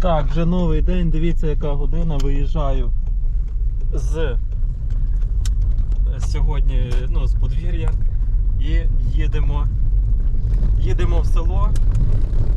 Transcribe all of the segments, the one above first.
Так, вже новий день, дивіться яка година, виїжджаю з е, сьогодні ну, з подвір'я і їдемо, їдемо в село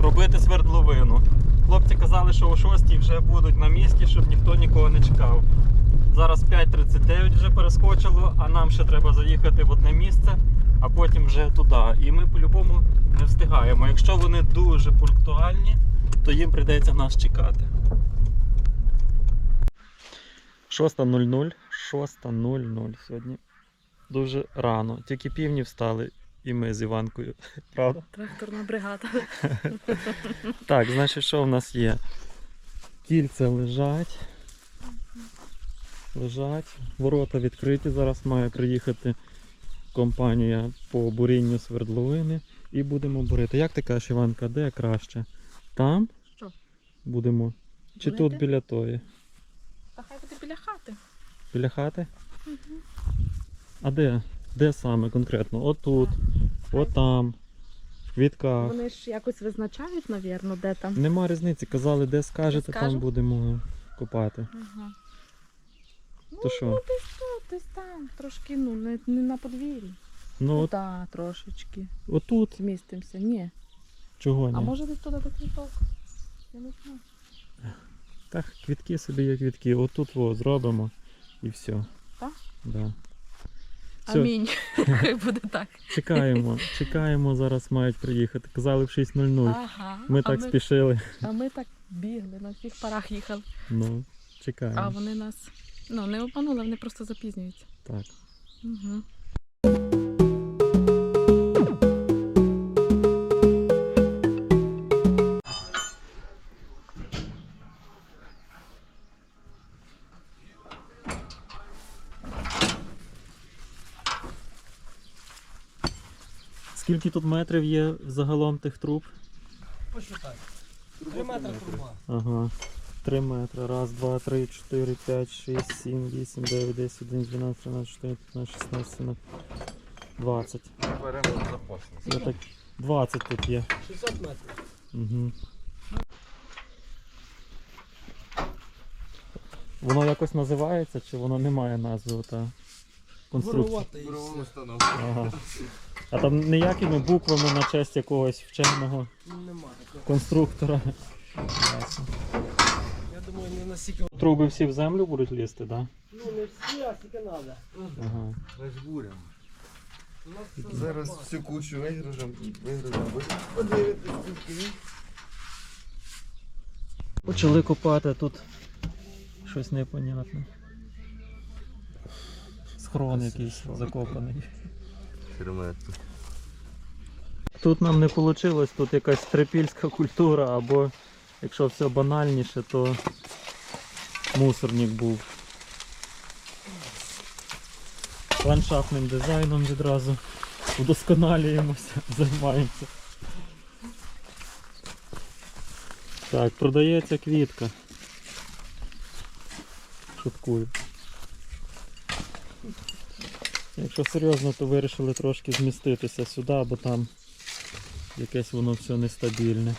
робити свердловину. Хлопці казали, що о 6 вже будуть на місці, щоб ніхто нікого не чекав. Зараз 5.39 вже перескочило, а нам ще треба заїхати в одне місце, а потім вже туди. І ми по-любому не встигаємо. Якщо вони дуже пунктуальні, то їм прийдеться нас чекати. 6.00. 6.00 сьогодні. Дуже рано. Тільки півні встали, і ми з Іванкою. Правда? Тракторна бригада. Так, значить, що в нас є? Кільця лежать. Лежать. Ворота відкриті. Зараз має приїхати компанія по бурінню свердловини і будемо бурити. Як ти кажеш, Іванка, де краще? Там? Будемо. Чи тут біля тої? Та хай буде біля хати. Біля хати? А де? Де саме конкретно? Отут, отам, в квітках. Вони ж якось визначають, навірно, де там. Нема різниці, казали, де скажете, там Скажу? будемо копати. Ага. Ну, То що? ну десь тут, десь там, трошки, ну, не, не на подвір'ї. Ну, Ну от, так, трошечки. отут. Змістимося. Ні. Чого ні? А може десь туди до квіток? Так, квітки собі є квітки. Отут во, зробимо і все. Так? Да. Все, Амінь. Хай буде так. чекаємо, чекаємо, зараз мають приїхати. Казали в 6.00. Ага. Ми а так ми, спішили. А ми так бігли, на всіх парах їхали. Ну, чекаємо. А вони нас ну, не обманули, вони просто запізнюються. Так. Угу. Скільки тут метрів є загалом тих труб? Посчитай. Три метри труба. Ага. 3 метри. Раз, два, три, чотири, п'ять, шість, сім, вісім, дев'ять, десять, один, дванадцять, тринадцять, чотирнадцять, п'ятнадцять, шістнадцять, сімнадцять, двадцять. Беремо запасник. Ну так 20 тут є. 600 метрів. Угу. Воно якось називається, чи воно не має назви ота конструкція? Воровати і все. Ага. А там ніякими буквами на честь якогось вченого Нема такого. конструктора. Ясно. Я думаю, не настільки. Труби всі в землю будуть лізти, так? Да? Ну не всі, а скільки треба. Ага. Розбуримо. У нас це Зараз запас. всю кучу вигружемо, вигружемо. Подивитись скільки. Почали копати тут щось непонятне. Схрон якийсь закопаний. Терметр. Тут нам не вийшло, тут якась трипільська культура, або якщо все банальніше, то мусорник був. Ландшафтним дизайном відразу удосконалюємося, займаємося. Так, продається квітка. Шуткую. Якщо серйозно, то вирішили трошки зміститися сюди, бо там якесь воно все нестабільне.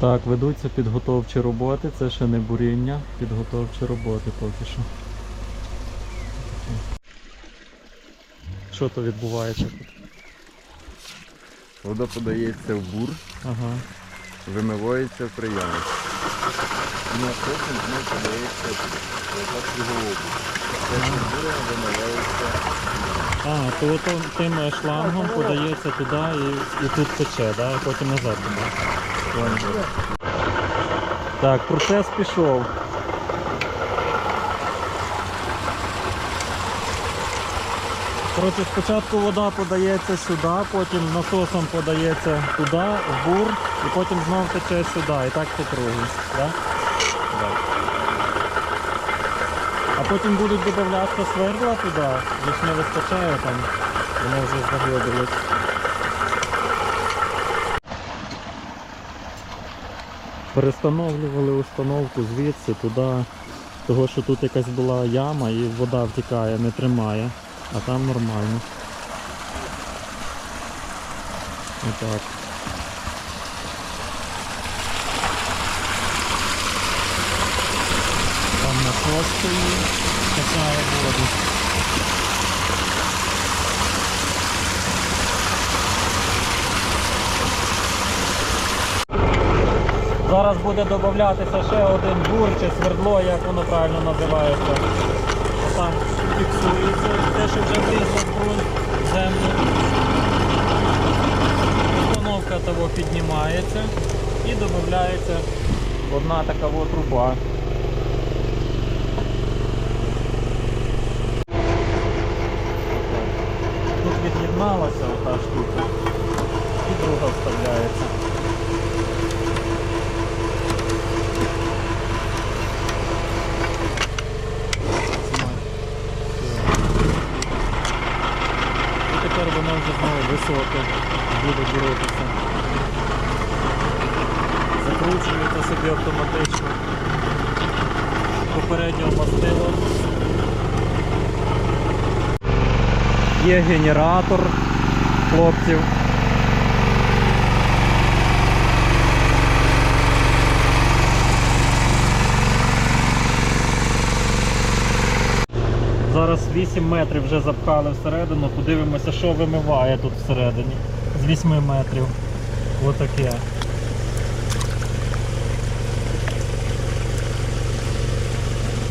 Так, ведуться підготовчі роботи, це ще не буріння, підготовчі роботи поки що. Що то відбувається тут? Вода подається в бур, Ага. вимивається в прийомник. І на потім знову подається в кругову. Потім бура вимивається. А, то ото тим е, шлангом подається туди і, і тут тече, да? потім назад туди. Понял. Так, процес пішов. Коротше, спочатку вода подається сюди, потім насосом подається туди, в бур, і потім знов тече сюди. І так по кругу. Да? Да. А потім будуть додавлятися свердла туди, ж не вистачає там, воно вже заглибилось. Перестановлювали установку звідси туди, того що тут якась була яма і вода втікає, не тримає, а там нормально. Отак. Там насос стоїть, качає воду. Зараз буде додатися ще один бур чи свердло, як воно правильно називається. Там фіксується те, що вже влізло в землю. Установка того піднімається і додається одна така труба. Тут від'єдналася ота штука і друга вставляється. І тепер воно вже знову буде боротися. Закручується собі автоматично. попереднього мастило. Є генератор хлопців. Зараз 8 метрів вже запхали всередину, подивимося, що вимиває тут всередині. З 8 метрів. Отаке.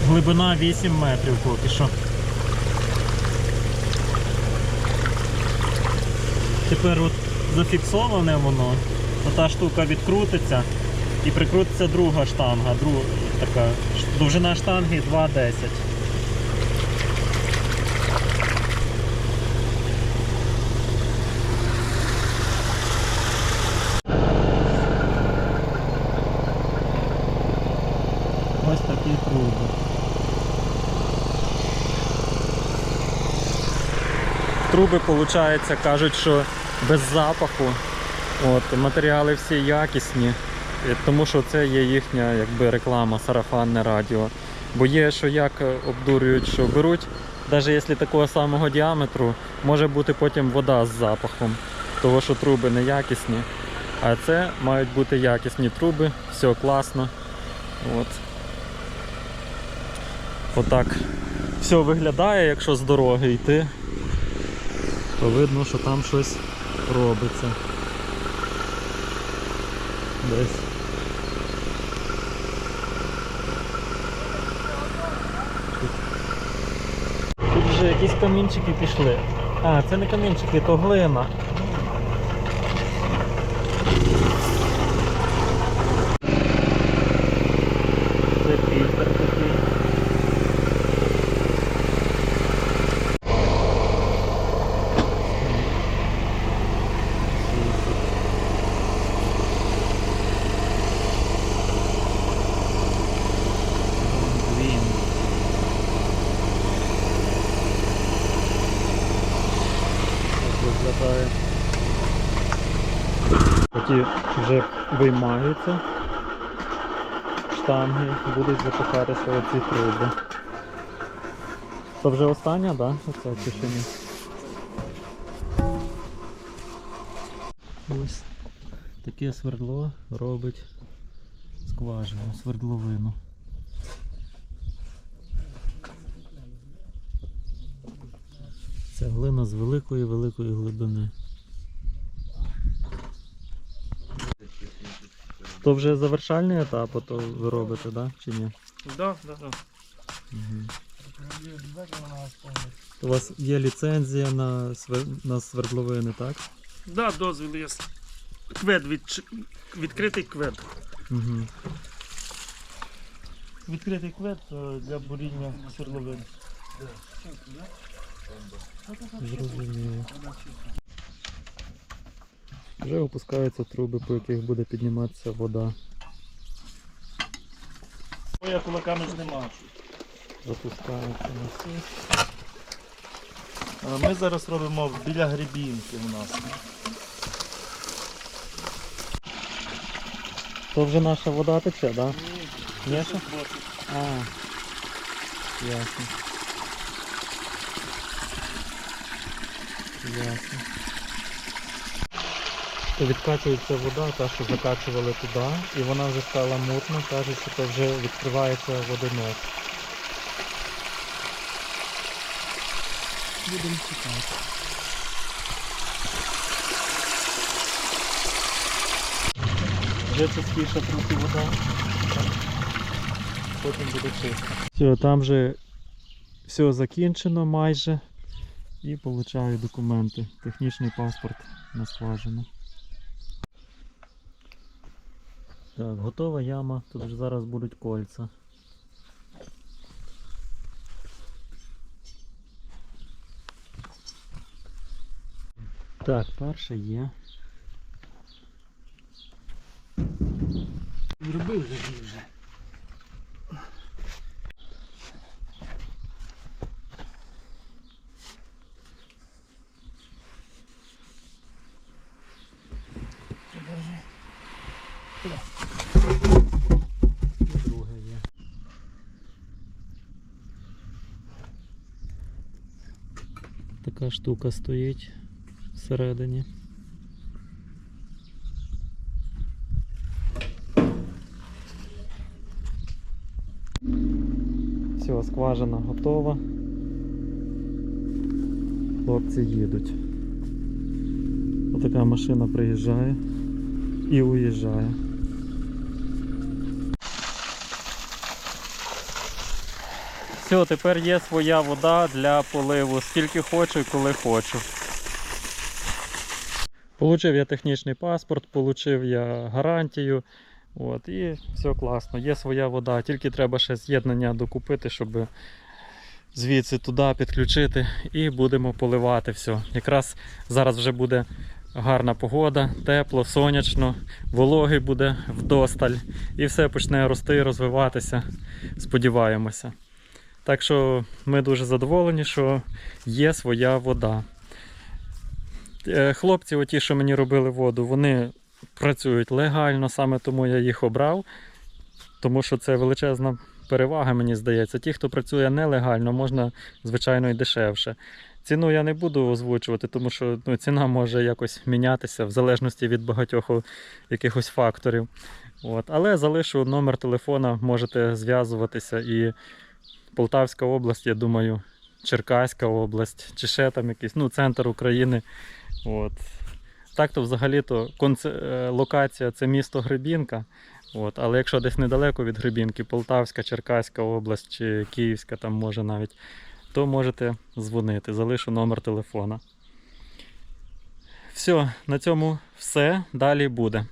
Глибина 8 метрів поки що. Тепер от зафіксоване воно, та штука відкрутиться і прикрутиться друга штанга, друга, така, довжина штанги 2,10. Ось такі труби. Труби, виходить, кажуть, що без запаху. От, матеріали всі якісні, тому що це є їхня якби, реклама, сарафанне радіо. Бо є, що як е, обдурюють, що беруть, навіть якщо такого самого діаметру, може бути потім вода з запахом, того що труби не якісні. А це мають бути якісні труби, все класно. От. Отак все виглядає, якщо з дороги йти, то видно, що там щось робиться. Десь. Тут вже якісь камінчики пішли. А, це не камінчики, то глина. Це фільтр такий. Він. Так виглядає. Поки вже виймаються штанги, будуть запихатися оці труби. То вже остання, так? Да? Оце чи ще ні? Ось таке свердло робить скважину, свердловину. Це глина з великої великої глибини. То вже завершальний етап, то ви робите, да? чи ні? Да, да, да. Угу. У вас є ліцензія на, свер... на свердловини, так? Да, дозвіл є. Квед від... відкритий квед. Угу. Відкритий квед е, для буріння свердловин. Зрозуміло. Вже опускаються труби, по яких буде підніматися вода. Я кулаками знімав. Запускається насос. Ми зараз робимо біля грибінки у нас. То вже наша вода тече, так? Да? Ні, що? А, ясно. Ясно. То відкачується вода, та, що закачували туди, і вона вже стала мутна, кажуть, що то вже відкривається водонос. Будемо чекати. Вже чистіша трохи вода. Потім буде чисто. Все, там вже все закінчено майже. І получаю документи. Технічний паспорт на скважину. Так, готова яма. Тут вже зараз будуть кольця. Так, перше є. Зробив вже вже. І Така штука стоїть всередині. Все, скважина готова. Хлопці їдуть. Отака машина приїжджає і уїжджає. Все, тепер є своя вода для поливу, скільки хочу і коли хочу. Получив я технічний паспорт, получив я гарантію. От, і все класно. Є своя вода, тільки треба ще з'єднання докупити, щоб звідси туди підключити і будемо поливати все. Якраз зараз вже буде гарна погода, тепло, сонячно, вологи буде вдосталь, і все почне рости, розвиватися. Сподіваємося. Так що ми дуже задоволені, що є своя вода. Е, Хлопці, оті, що мені робили воду, вони працюють легально, саме тому я їх обрав, тому що це величезна перевага, мені здається. Ті, хто працює нелегально, можна, звичайно, і дешевше. Ціну я не буду озвучувати, тому що ну, ціна може якось мінятися в залежності від багатьох якихось факторів. От. Але залишу номер телефона, можете зв'язуватися і Полтавська область, я думаю, Черкаська область, чи ще там якийсь, ну, центр України. От. Так то взагалі-то е, локація це місто Гребінка. От. Але якщо десь недалеко від Гребінки, Полтавська, Черкаська область чи Київська, там може навіть, то можете дзвонити. Залишу номер телефона. Все, на цьому все. Далі буде.